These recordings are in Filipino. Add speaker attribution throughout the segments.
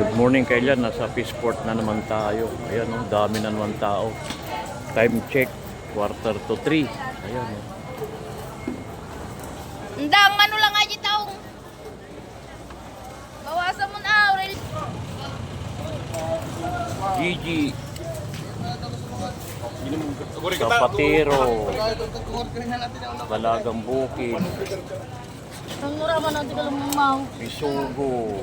Speaker 1: Good morning kailan, nasa Peaceport na naman tayo. Ayan oh, dami na naman tao. Time check, quarter to 3. Ayan oh.
Speaker 2: Ndang, ano lang aja taong. Bawasan mo na, Aurel.
Speaker 1: Gigi. Kapatero. Balagang Bukid.
Speaker 2: Ang mura man ang tigal mo mau.
Speaker 1: Bisugo.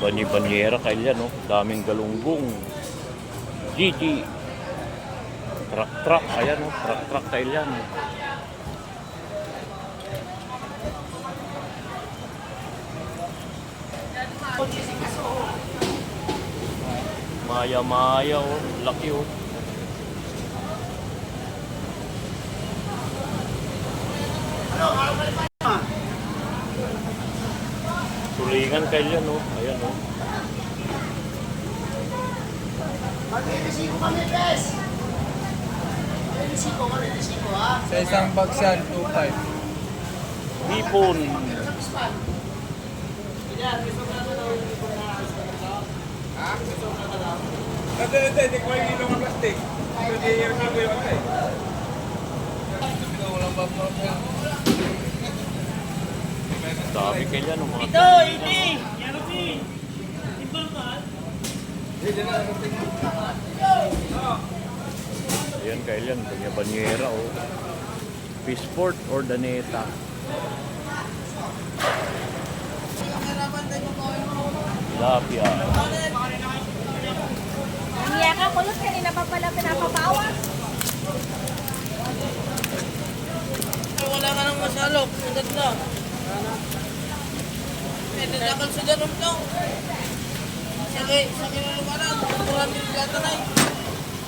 Speaker 1: Bani-banyera kailan no? Daming galunggong. Gigi. Truck-truck. Ayan no? Truck-truck kailan. Maya-maya oh. Laki oh. Tulingan kailan no? Ayan no?
Speaker 3: Sa isang box yan, 2.5.
Speaker 1: Hipon.
Speaker 3: Ito, ito, hindi ko yung ilong ang plastic. Ito, hindi yung ilong yung plastic. Ito, walang bapak yan.
Speaker 1: Dami kailan no? Mga Ayan kailan. Banya-banyera oh. Peaceport or Daneta. Tilapia.
Speaker 2: Niya ka, kulot kanina pa pala pinapabawas.
Speaker 4: Wala ka nang masalok. Ang ganda. Dadakal sa ganun to. Sakay, sakay na lumaran. Tuturan din lata na eh.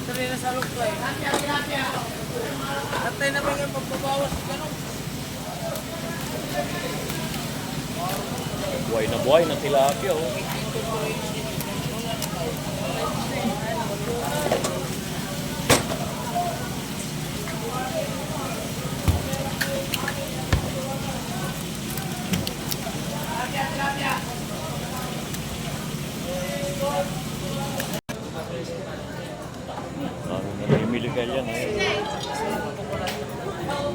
Speaker 4: Sari na salok to eh. At tayo na ba yung pagbabawas sa ganun?
Speaker 1: Buhay na buhay na tilapia oh. Dami na namimili kailan eh.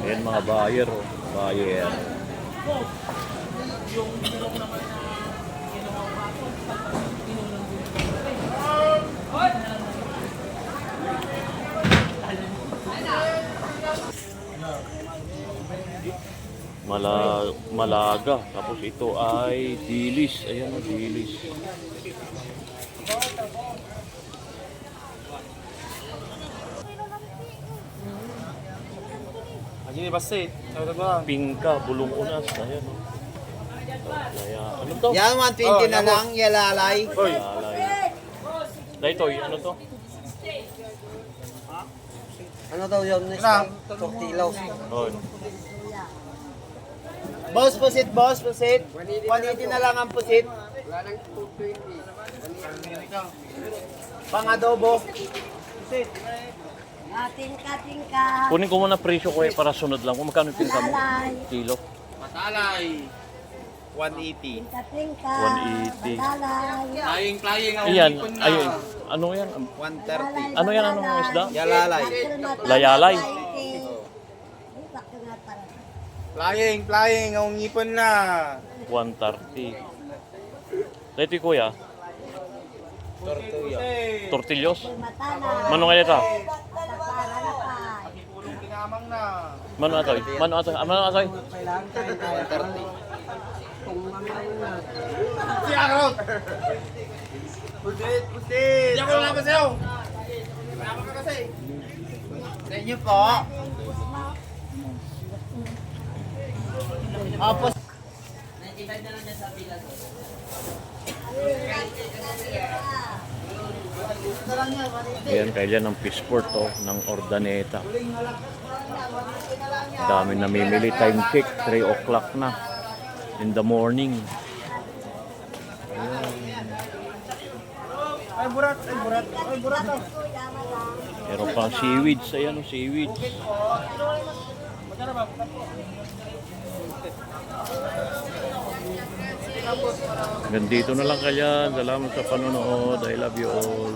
Speaker 1: Ayan mga buyer oh. Buyer. Mala, malaga. Tapos ito ay dilis. Ayan o, dilis.
Speaker 3: Lagi ni basit. Sabi ko
Speaker 1: Pingka, bulong unas. Ayan o. Kaya, ano to?
Speaker 4: Yan, 120 na lang. Yalalay.
Speaker 1: Oy. Daytoy, ano to?
Speaker 4: Ano daw yun? Tortilaw.
Speaker 1: Oh,
Speaker 4: Boss, pusit, boss, pusit. 180 na lang ang pusit. Pang adobo. Pusit.
Speaker 2: Tingka-tingka.
Speaker 1: kunin ko muna presyo ko eh para sunod lang. Kung magkano yung pingka mo? Kilo?
Speaker 3: Matalay. 180.
Speaker 2: Tingka-tingka.
Speaker 1: 180.
Speaker 2: Batalay.
Speaker 3: Flying, flying. na.
Speaker 1: ayun. Ano yan?
Speaker 3: 130.
Speaker 1: Ano yan? Anong isda?
Speaker 3: Yalalay.
Speaker 1: Layalay.
Speaker 3: Flying, flying. Ang ipon na.
Speaker 1: 130. Daytoy kuya,
Speaker 3: Tortuyo.
Speaker 1: tortillos.
Speaker 2: Matalay.
Speaker 1: Mano nga ito?
Speaker 3: Kinamang na.
Speaker 1: Mano atoy? Mano atoy? Mano atoy?
Speaker 3: 130. Si Arot! Pusit, pusit! Diyan ko lang ba sa'yo? Wala ka kasi. Sa inyo po. Opo.
Speaker 1: Ayan, kailan ng Peaceport to, ng Ordaneta. Dami namimili. Time check, 3 o'clock na. In the morning.
Speaker 3: Ay, burat, ay, burat. Ay, burat. oh.
Speaker 1: Meron pang seaweeds. Ayan o, seaweeds.
Speaker 3: Magkano ba?
Speaker 1: Hanggang dito na lang kaya. Salamat sa panonood. I love you all.